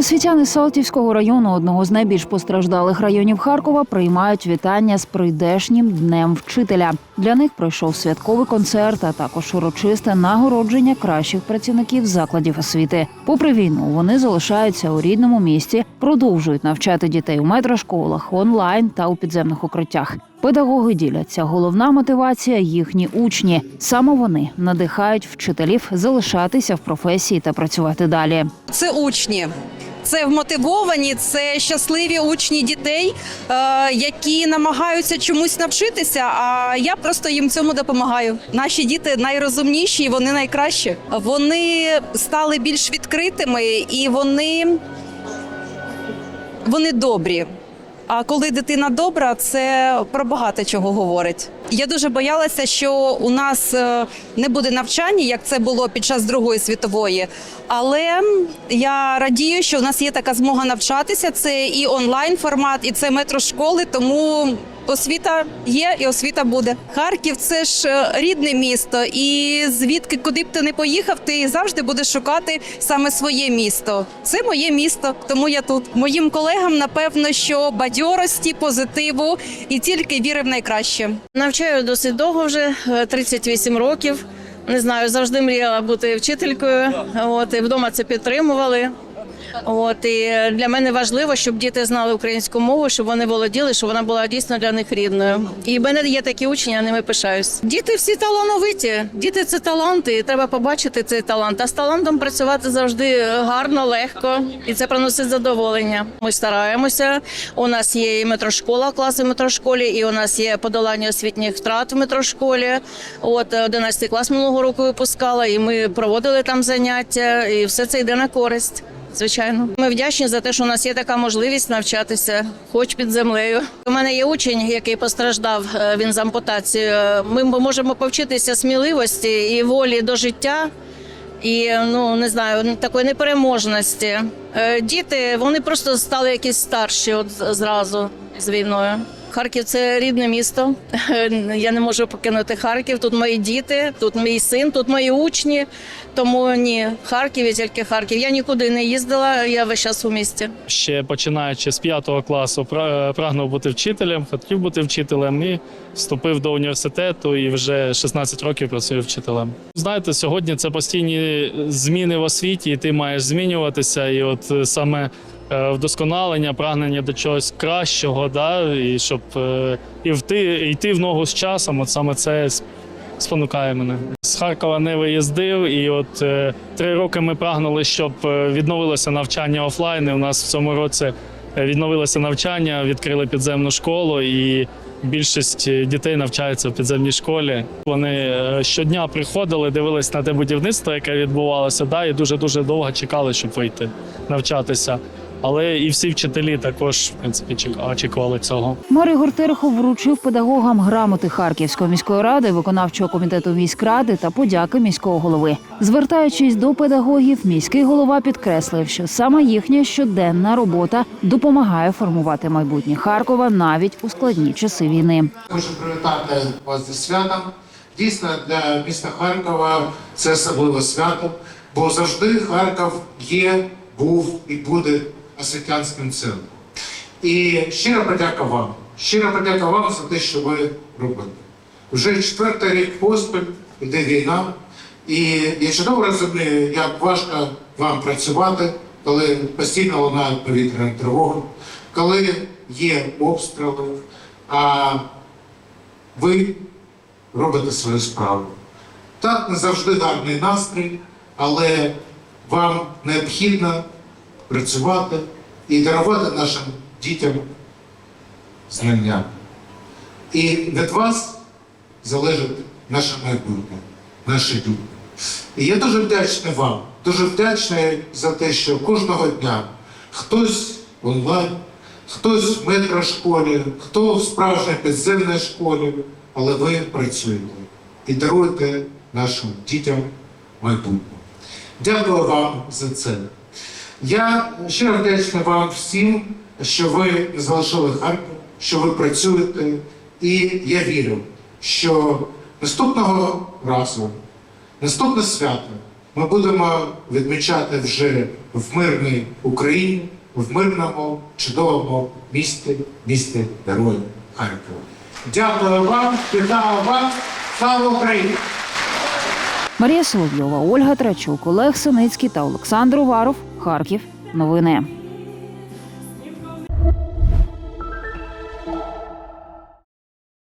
Освітяни Салтівського району, одного з найбільш постраждалих районів Харкова, приймають вітання з прийдешнім днем вчителя. Для них пройшов святковий концерт, а також урочисте нагородження кращих працівників закладів освіти. Попри війну, вони залишаються у рідному місті, продовжують навчати дітей у метрошколах, онлайн та у підземних укриттях. Педагоги діляться. Головна мотивація їхні учні. Саме вони надихають вчителів залишатися в професії та працювати далі. Це учні. Це вмотивовані, це щасливі учні дітей, е, які намагаються чомусь навчитися. А я просто їм цьому допомагаю. Наші діти найрозумніші, вони найкращі. Вони стали більш відкритими і вони, вони добрі. А коли дитина добра, це про багато чого говорить. Я дуже боялася, що у нас е, не буде навчання, як це було під час Другої світової. Але я радію, що у нас є така змога навчатися. Це і онлайн формат, і це метрошколи. Тому освіта є і освіта буде. Харків це ж е, рідне місто, і звідки куди б ти не поїхав, ти завжди будеш шукати саме своє місто. Це моє місто, тому я тут. Моїм колегам напевно, що бадьорості, позитиву і тільки віри в найкраще. Навчаю досить довго вже е, 38 років. Не знаю, завжди мріяла бути вчителькою. От і вдома це підтримували. От і для мене важливо, щоб діти знали українську мову, щоб вони володіли, щоб вона була дійсно для них рідною. І в мене є такі учні, я ними пишаюсь. Діти всі талановиті. Діти це таланти, і треба побачити цей талант. А з талантом працювати завжди гарно, легко, і це приносить задоволення. Ми стараємося. У нас є і метрошкола, класи в метрошколі, і у нас є подолання освітніх втрат в метрошколі. От 11 клас минулого року випускала, і ми проводили там заняття, і все це йде на користь. Звичайно, ми вдячні за те, що у нас є така можливість навчатися, хоч під землею. У мене є учень, який постраждав. е, Він з ампутацією. Ми можемо повчитися сміливості і волі до життя. І ну не знаю, такої непереможності. Е, Діти вони просто стали якісь старші, от зразу з війною. Харків це рідне місто. Я не можу покинути Харків. Тут мої діти, тут мій син, тут мої учні. Тому ні, Харків і тільки Харків. Я нікуди не їздила. Я весь час у місті. ще починаючи з п'ятого класу, пра- прагнув бути вчителем, хотів бути вчителем і вступив до університету і вже 16 років працюю вчителем. Знаєте, сьогодні це постійні зміни в освіті, і ти маєш змінюватися. І от е, саме вдосконалення, прагнення до чогось кращого, да, і щоб е, і вти, йти в ногу з часом, от саме це спонукає мене. З Харкова не виїздив, і от е, три роки ми прагнули, щоб е, відновилося навчання офлайн. І у нас в цьому році е, відновилося навчання, відкрили підземну школу, і більшість е, дітей навчаються в підземній школі. Вони е, щодня приходили, дивились на те будівництво, яке відбувалося, да, і дуже дуже довго чекали, щоб вийти навчатися. Але і всі вчителі також в принципі очікували цього. Марій Гортерехов вручив педагогам грамоти Харківської міської ради, виконавчого комітету міськради та подяки міського голови. Звертаючись до педагогів, міський голова підкреслив, що саме їхня щоденна робота допомагає формувати майбутнє Харкова навіть у складні часи війни. Хочу привітати вас зі святом. Дійсно, для міста Харкова це особливе свято, бо завжди Харків є, був і буде освітянським центром. І щира подяка вам. Щира подяка вам за те, що ви робите. Вже четвертий рік поспіль йде війна, і я чудово розумію, як важко вам працювати, коли постійно лунає повітряна тривога, коли є обстріли. А ви робите свою справу. Так, не завжди гарний настрій, але вам необхідно працювати і дарувати нашим дітям знання. І від вас залежить наше майбутнє, наші люди. І я дуже вдячний вам, дуже вдячний за те, що кожного дня хтось онлайн, хтось в метрошколі, хто в справжній підземній школі, але ви працюєте і даруєте нашим дітям майбутнє. Дякую вам за це. Я щиро вдячний вам всім, що ви залишили Харків, що ви працюєте, і я вірю, що наступного разу, наступне свято ми будемо відмічати вже в мирній Україні, в мирному, чудовому місті, місті Героїв Харкова. Дякую вам, вітаю вас, слава Україні! Марія Соловйова, Ольга Трачук, Олег Синицький та Олександр Уваров. Харків. Новини.